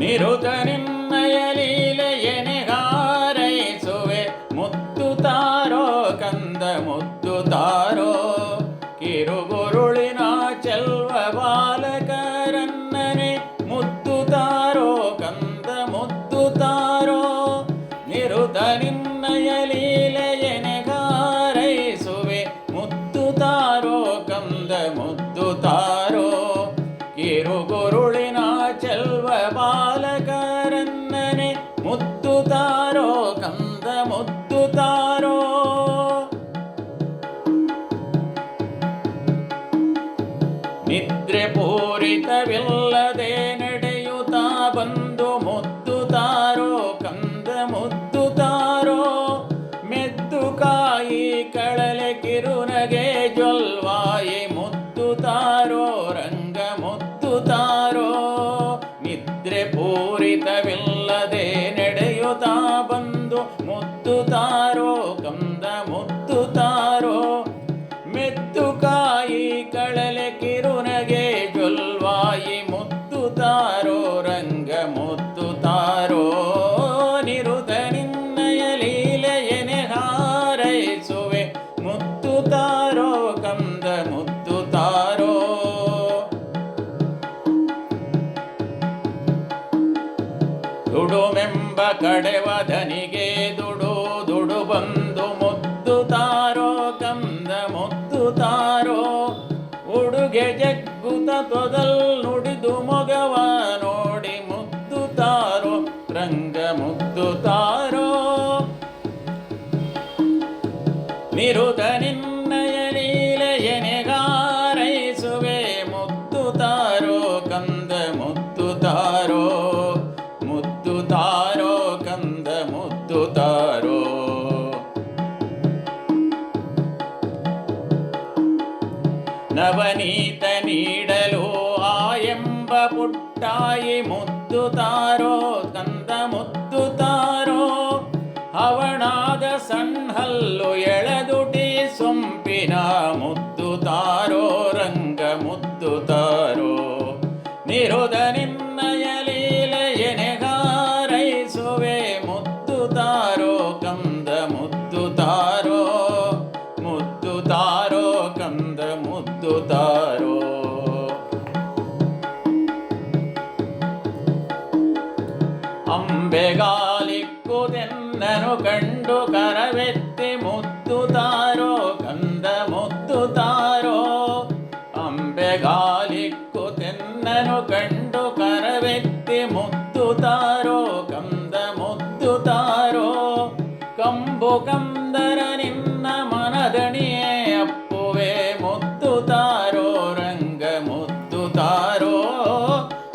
ನಿರುತ ನಿನ್ನಯ ಲೀಲೆಯನೆ ಹಾರೈಸುವೆ ಮುತ್ತು ತಾರೋ ಕಂದ ಮುತ್ತು ತಾರೋ ಕಿರುಗುರುಳಿನ ಚೆಲ್ವ ಬಾಲಕರನ್ನನೆ ಮುತ್ತು ತಾರೋ ಕಂದ ಮುತ್ತು ತಾರೋ ನಿರುತ ನಿನ್ನಯ ಲೀಲೆಯನೆ ಹಾರೈಸುವೆ ಮುತ್ತು ತಾರೋ ಕಂದ ಮುತ್ತು ತಾರೋ ಮುತ್ತು ತಾರೋ, ಕಂದ ಮುತ್ತು ತಾರೋ. ನಿದ್ರೆ ಪೂರಿತವಿಲ್ಲದೆ ನಡೆಯುತ್ತಾ ಬಂದು ಮುತ್ತು ತಾರೋ, ಕಂದ ಮುತ್ತು ತಾರೋ. ಮೆದ್ದು ಕಾಯಿ ಕಳಲೆ ಕಿರುನಗೆ ಜೊಲ್ವಾಯಿ ಮುತ್ತು ತಾರೋ, ರಂಗ ಮುತ್ತು ತಾರೋ. ನಿದ್ರೆ ಪೂರಿತವಿಲ್ಲದೆ ಮೆತ್ತು ಕಾಯಿ ಕಳಲೆ ಕಿರುನಗೆ ಜೊಲ್ವಾಯಿ ಮುತ್ತು ತಾರೋ, ರಂಗ ಮುತ್ತು ತಾರೋ. ನಿರುತ ನಿನ್ನಯ ಲೀಲೆಯನೆ ಹಾರೈಸುವೆ. ಮುತ್ತು ತಾರೋ, ಕಂದ ಮುತ್ತು ತಾರೋ. ದುಡುಮೆಂಬ ಕಡೆವದನಿಗೆ ದುಡು ದುಡು ಬಂದು தொதல் ನೀಡಲು ಆ ಎಂಬ ಪುಟ್ಟಾಯಿ ಮುದ್ದು ತಾರೋ, ಕಂದ ಮುದ್ದು ತಾರೋ. ಅವಣಾದ ಸಣ್ಣಲ್ಲು ಎಳೆದುಟಿ ಸೊಂಪಿನ ಮುದ್ದು ತಾರೋ, ರಂಗ ಮುದ್ದು ತಾರೋ. ನಿರುದ ನಿನ್ನಯ ತಾರೋ. ಅಂಬೆಗಾಲಿಕ್ಕುದೆನ್ನನು ಕಂಡು ಕರವೆತ್ತಿ ಮುದ್ದು ತಾರೋ, ಕಂದ ಮುದ್ದು ತಾರೋ. ಅಂಬೆಗಾಲಿಕ್ಕುದೆನ್ನನು ಕಂಡು ಕರವೆತ್ತಿ ಮುದ್ದು ತಾರೋ, ಕಂದ ಮುದ್ದು ತಾರೋ. ಕಂಬು ಕಂದರ ನಿನ್ನ ಮನದಣಿಯೇ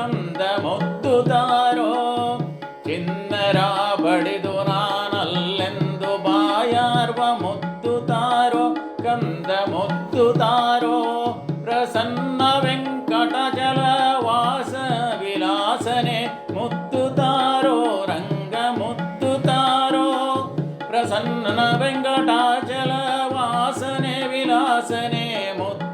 ಕಂದ ಮುದ್ದು ತಾರೋ ಚಿನ್ನರ ಬಡಿದು ನಾನಲ್ಲೆಂದು ಬಾಯಾರ್ವ ಮುದ್ದು ತಾರೋ ಕಂದ ಮುದ್ದು ತಾರೋ ಪ್ರಸನ್ನ ವೆಂಕಟಚಲ ವಾಸ ವಿಲಾಸನೆ ಮುತ್ತು ತಾರೋ ರಂಗ ಮುತ್ತು ತಾರೋ ಪ್ರಸನ್ನ ವೆಂಕಟಾಚಲ ವಾಸನೆ ವಿಲಾಸನೆ ಮುದ್ದು